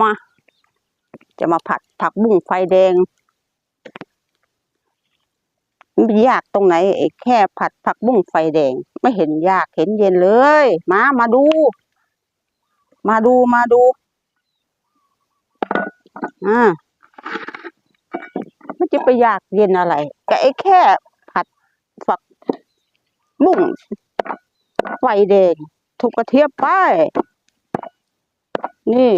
มา จะมาผัดผักบุ้งไฟแดงมันยากตรงไหนไอ้แค่ผัดผักบุ้งไฟแดง ไม่เห็นยากเห็นเย็นเลย มามาดู มาดูมาดูอ่ามันจะไปยากเย็นอะไรก็ไอ้แค่ผัดฝักบุ้งไฟแดงถูกกระเทียบไป นี่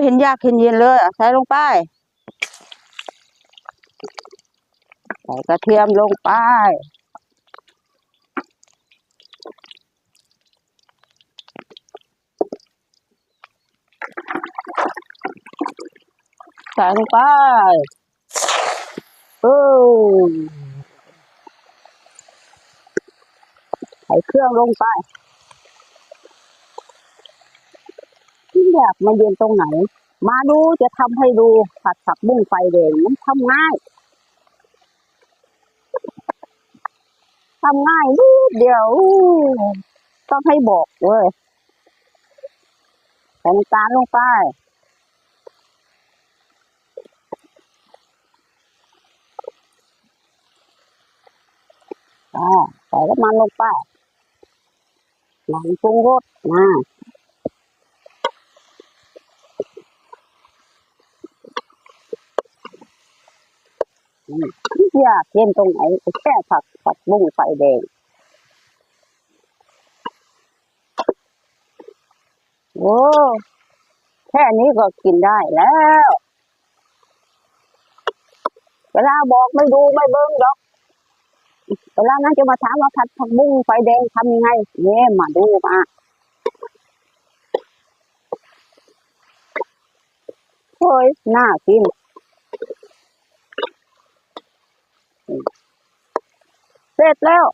ไม่เห็นยากเห็นเย็นเลยใส่ลงไปใส่กระเทียมลงไปใส่ลงไปโอ้ใส่เครื่องลงไป อยากมาเย็นตรงไหน มาดูจะทำให้ดูผัดผักบุ้งไฟแดงมันทำง่ายทำง่ายนิดเดียวต้องให้บอกเว้ยใส่น้ำตาลลงไปอ่าใส่น้ำมันลงไปหน้ำปรุงรสนะ อยากเย็นตรงไหนแค่ผักผักบุ้งไฟแดงโอ้แค่นี้ก็กินได้แล้ว เวลาบอกไม่ดูไม่เบิ้งดอก เวลานั้นจะมาถามว่าผัดผักบุ้งไฟแดงทำยังไงเนี่ยมาดูมาเฮ้ยน่ากิน เสร็จแล้ว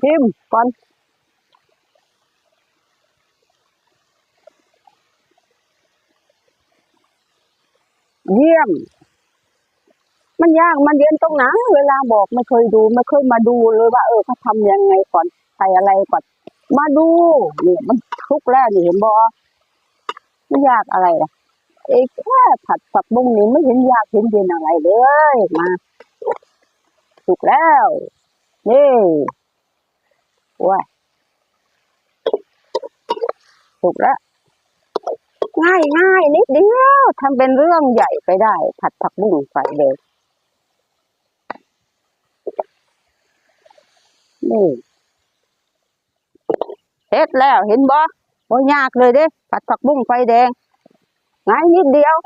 ชิมก่อนเยี่ยม มันยากมันเย็นตรงไหนเวลาบอกไม่เคยดูไม่เคยมาดูเลยว่า เออเขาทำยังไงก่อนใส่อะไรก่อน มาดูนี่มันทุกแล้วนี่เห็นบอไม่ยากอะไรล่ะเอ้แค่ผัดผักบุ้งนี่ไม่เห็นยากเห็นเย็นอะไรเลยมา ถูกแล้วนี่ว้ายถูกแล้วง่ายง่ายนิดเดียวทำเป็นเรื่องใหญ่ไปได้ ผัดผักบุ้งไฟแดงนี่เสร็จแล้วเห็นบ่บ่ยากเลยเด้ ผัดผักบุ้งไฟแดงง่ายนิดเดียว